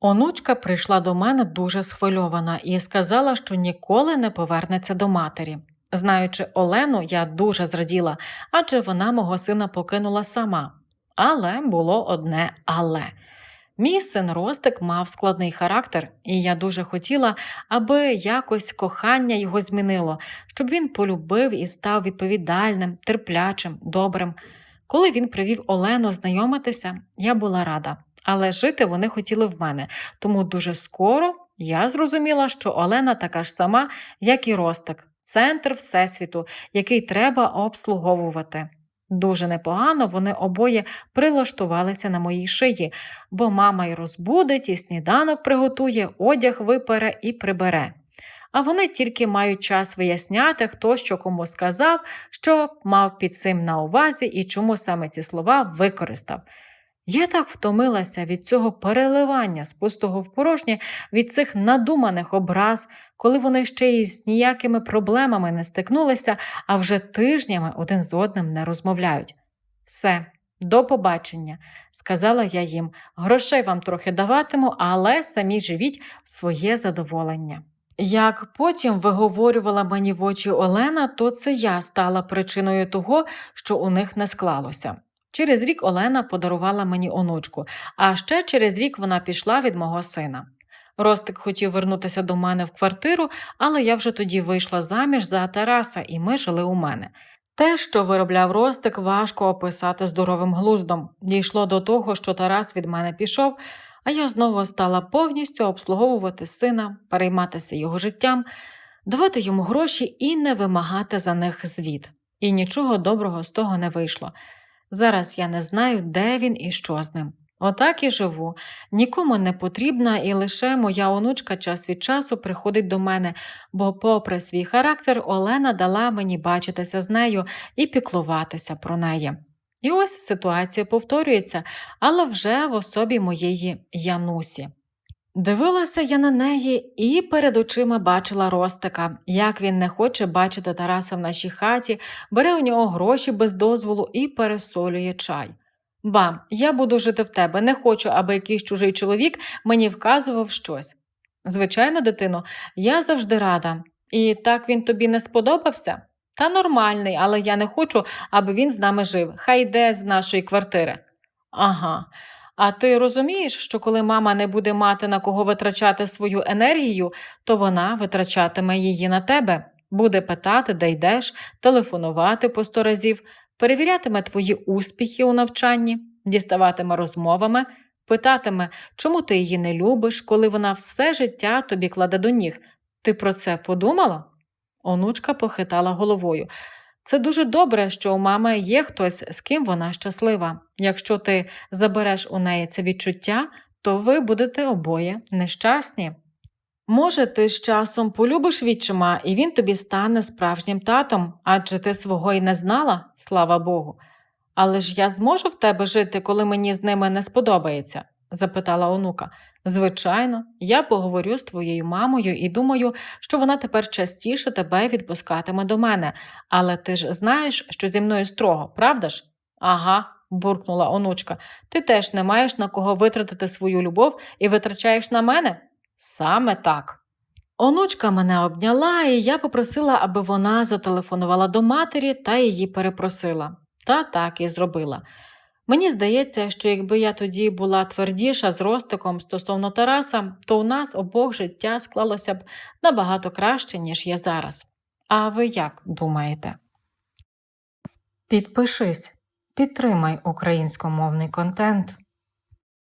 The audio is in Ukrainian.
Онучка прийшла до мене дуже схвильована і сказала, що ніколи не повернеться до матері. Знаючи Олену, я дуже зраділа, адже вона мого сина покинула сама. Але було одне але. Мій син Ростик мав складний характер, і я дуже хотіла, аби якось кохання його змінило, щоб він полюбив і став відповідальним, терплячим, добрим. Коли він привів Олену знайомитися, я була рада, але жити вони хотіли в мене, тому дуже скоро я зрозуміла, що Олена така ж сама, як і Ростик, центр Всесвіту, який треба обслуговувати. Дуже непогано вони обоє прилаштувалися на моїй шиї, бо мама й розбудить, і сніданок приготує, одяг випере і прибере. А вони тільки мають час виясняти, хто що кому сказав, що мав під цим на увазі і чому саме ці слова використав. Я так втомилася від цього переливання з пустого в порожнє, від цих надуманих образ, коли вони ще й з ніякими проблемами не стикнулися, а вже тижнями один з одним не розмовляють. Все, до побачення, сказала я їм. Грошей вам трохи даватиму, але самі живіть своє задоволення. Як потім виговорювала мені в очі Олена, то це я стала причиною того, що у них не склалося. Через рік Олена подарувала мені онучку, а ще через рік вона пішла від мого сина. Ростик хотів вернутися до мене в квартиру, але я вже тоді вийшла заміж за Тараса, і ми жили у мене. Те, що виробляв Ростик, важко описати здоровим глуздом. Дійшло до того, що Тарас від мене пішов, а я знову стала повністю обслуговувати сина, перейматися його життям, давати йому гроші і не вимагати за них звіт. І нічого доброго з того не вийшло. Зараз я не знаю, де він і що з ним. Отак і живу, нікому не потрібна, і лише моя онучка час від часу приходить до мене, бо, попри свій характер, Олена дала мені бачитися з нею і піклуватися про неї. І ось ситуація повторюється, але вже в особі моєї Янусі. Дивилася я на неї і перед очима бачила Ростика, як він не хоче бачити Тараса в нашій хаті, бере у нього гроші без дозволу і пересолює чай. Ба, я буду жити в тебе, не хочу, аби якийсь чужий чоловік мені вказував щось. Звичайно, дитино, я завжди рада. І так він тобі не сподобався? Та нормальний, але я не хочу, аби він з нами жив. Хай йде з нашої квартири. Ага. А ти розумієш, що коли мама не буде мати на кого витрачати свою енергію, то вона витрачатиме її на тебе, буде питати, де йдеш, телефонувати по сто разів, перевірятиме твої успіхи у навчанні, діставатиме розмовами, питатиме, чому ти її не любиш, коли вона все життя тобі кладе до ніг. Ти про це подумала? Онучка похитала головою. Це дуже добре, що у мами є хтось, з ким вона щаслива. Якщо ти забереш у неї це відчуття, то ви будете обоє нещасні. Може, ти з часом полюбиш відчима, і він тобі стане справжнім татом, адже ти свого й не знала, слава Богу. Але ж я зможу в тебе жити, коли мені з ними не сподобається? Запитала онука. Звичайно, я поговорю з твоєю мамою і думаю, що вона тепер частіше тебе відпускатиме до мене, але ти ж знаєш, що зі мною строго, правда ж? Ага, буркнула онучка. Ти теж не маєш на кого витратити свою любов і витрачаєш на мене? Саме так. Онучка мене обняла, і я попросила, аби вона зателефонувала до матері та її перепросила. Та так і зробила. Мені здається, що якби я тоді була твердіша з Ростиком стосовно Тараса, то у нас обох життя склалося б набагато краще, ніж я зараз. А ви як думаєте? Підпишись, підтримай українськомовний контент.